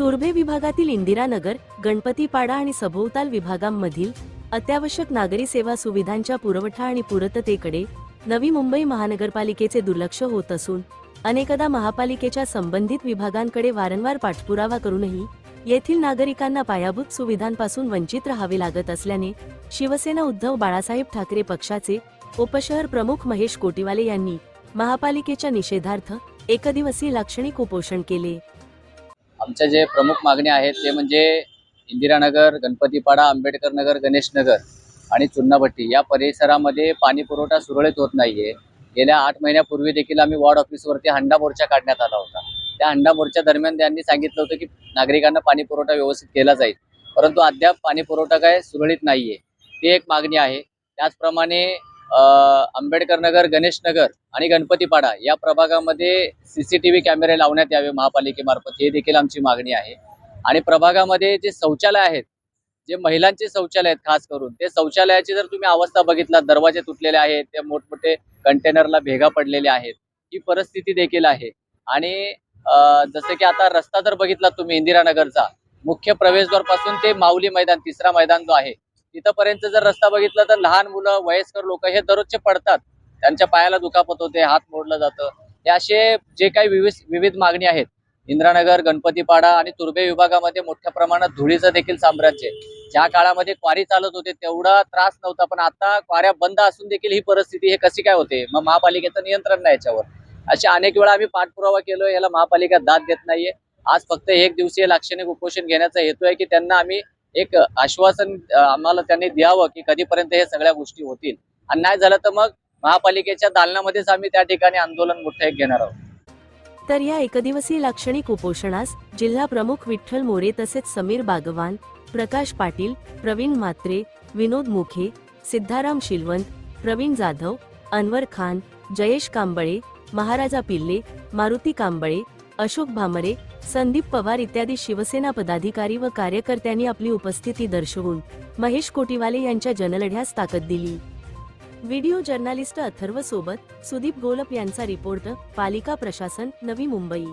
तुर्भे विभागातील इंदिरानगर गणपतीपाडा आणि सभोवताल विभागांमधील अत्यावश्यक नागरी सेवा सुविधांच्या पुरवठा आणि पूर्ततेकडे नवी मुंबई महानगरपालिकेचे दुर्लक्ष होत असून अनेकदा महापालिकेच्या संबंधित विभागांकडे वारंवार पाठपुरावा करूनही येथील नागरिकांना पायाभूत सुविधांपासून वंचित राहावे लागत असल्याने शिवसेना उद्धव बाळासाहेब ठाकरे पक्षाचे उपशहर प्रमुख महेश कोटीवाले यांनी महापालिकेच्या निषेधार्थ एकदिवसीय लाक्षणिक उपोषण केले. आमच्या जे प्रमुख मागण्या आहेत ते म्हणजे इंदिरानगर गणपतीपाडा आंबेडकर नगर गणेश नगर आणि चुन्नाभट्टी या परिसरामध्ये पाणी पुरवठा सुरळीत होत नाही आहे गेल्या आठ महिन्यापूर्वी देखील आम्ही वॉर्ड ऑफिसवरती हंडा मोर्चा काढण्यात आला होता. त्या हंडा मोर्चा दरम्यान त्यांनी सांगितलं होतं की नागरिकांना पाणी पुरवठा व्यवस्थित केला जाईल. परंतु अद्याप पाणी पुरवठा काय सुरळीत नाहीये. ती एक मागणी आहे. त्याचप्रमाणे आंबेडकर नगर गणेश नगर आणि गणपतीपाडा या प्रभागामध्ये सीसीटीव्ही कॅमेरे लावण्यात यावे महापालिकेमार्फत. हे देखील आमची मागणी आहे. आणि प्रभागामध्ये जे शौचालय आहेत जे महिलांचे शौचालय आहेत खास करून ते शौचालयाची जर तुम्ही अवस्था बघितला दरवाजे तुटलेले आहेत ते मोठमोठे कंटेनरला भेगा पडलेले आहेत ही परिस्थिती देखील आहे. आणि अं, जसं की आता रस्ता जर बघितला तुम्ही इंदिरानगरचा मुख्य प्रवेशद्वारपासून ते माऊली मैदान तिसरा मैदान जो आहे इथंपर्यंत जर रस्ता बघितला तर लहान मुलं वयस्कर लोक हे दररोजचे पडतात. त्यांच्या पायाला दुखापत होते हात मोडलं जातं. हे असे जे काही विविध विविध मागणी आहेत. इंद्रानगर गणपतीपाडा आणि तुर्भे विभागामध्ये मोठ्या प्रमाणात धुळीचं देखील साम्राज्य ज्या काळामध्ये क्वारी चालत होते तेवढा त्रास नव्हता. पण आता क्वाऱ्या बंद असून देखील ही परिस्थिती हे कशी काय होते? मग महापालिकेचं नियंत्रण नाही याच्यावर. असे अनेक वेळा आम्ही पाठपुरावा केलोय याला महापालिका दाद देत नाहीये. आज फक्त एक दिवसीय लाक्षणिक उपोषण घेण्याचा हेतू आहे की त्यांना आम्ही एक आश्वासन आम्हाला त्यांनी द्यावं की कधीपर्यंत हे सगळ्या गोष्टी होतील. आणि नाही झालं तर मग महापालिकेच्या दालनामध्येच आम्ही त्या ठिकाणी आंदोलन मोठं एक घेणार आहोत. तर या एकदिवसीय लाक्षणिक उपोषणास जिल्हा प्रमुख विठ्ठल मोरे तसेच समीर बागवान प्रकाश पाटील प्रवीण मात्रे विनोद मुखे सिद्धाराम शिलवंत प्रवीण जाधव अनवर खान जयेश कांबळे महाराजा पिल्ले मारुती कांबळे अशोक भामरे संदीप पवार इत्यादी शिवसेना पदाधिकारी व कार्यकर्त्यांनी आपली उपस्थिती दर्शवून महेश कोटीवाले यांच्या जनलढ्यास ताकद दिली. व्हिडिओ जर्नालिस्ट अथर्व सोबत सुदीप गोलप यांचा रिपोर्ट पालिका प्रशासन नवी मुंबई.